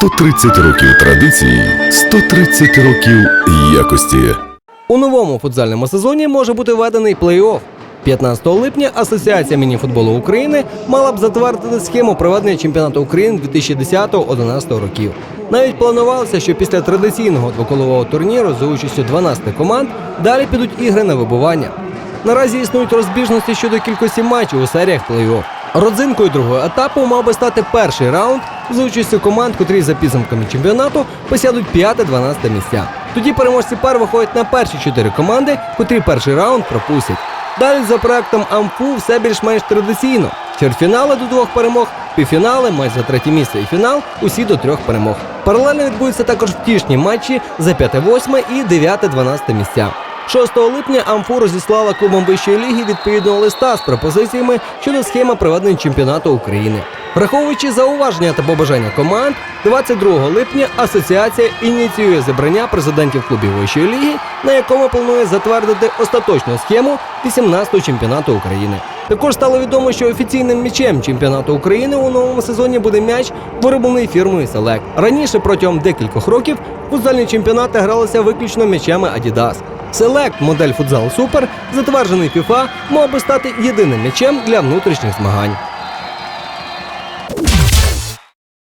130 років традиції, 130 років якості. У новому футзальному сезоні може бути введений плей-офф. 15 липня Асоціація мініфутболу України мала б затвердити схему проведення чемпіонату України 2010-2011 років. Навіть планувалося, що після традиційного двоколового турніру за участю 12 команд далі підуть ігри на вибування. Наразі існують розбіжності щодо кількості матчів у серіях плей-офф. Родзинкою другого етапу мав би стати перший раунд за участю команд, котрі за підсумками чемпіонату посядуть 5-12 місця. Тоді переможці пар виходять на перші чотири команди, котрі перший раунд пропустять. Далі за проектом АМФУ все більш-менш традиційно. Чвертьфінали до двох перемог, півфінали, матч за третє місце і фінал усі до трьох перемог. Паралельно відбудуться також втішні матчі за 5-8 і 9-12 місця. 6 липня АМФУ розіслала клубам вищої ліги відповідного листа з пропозиціями щодо схеми проведення чемпіонату України. Враховуючи зауваження та побажання команд, 22 липня асоціація ініціює зібрання президентів клубів вищої ліги, на якому планує затвердити остаточну схему 18-го чемпіонату України. Також стало відомо, що офіційним м'ячем чемпіонату України у новому сезоні буде м'яч, вироблений фірмою Селект. Раніше протягом декількох років футзальні чемпіонати гралися виключно м'ячами Adidas. Селект модель футзал Супер, затверджений FIFA, мав би стати єдиним м'ячем для внутрішніх змагань.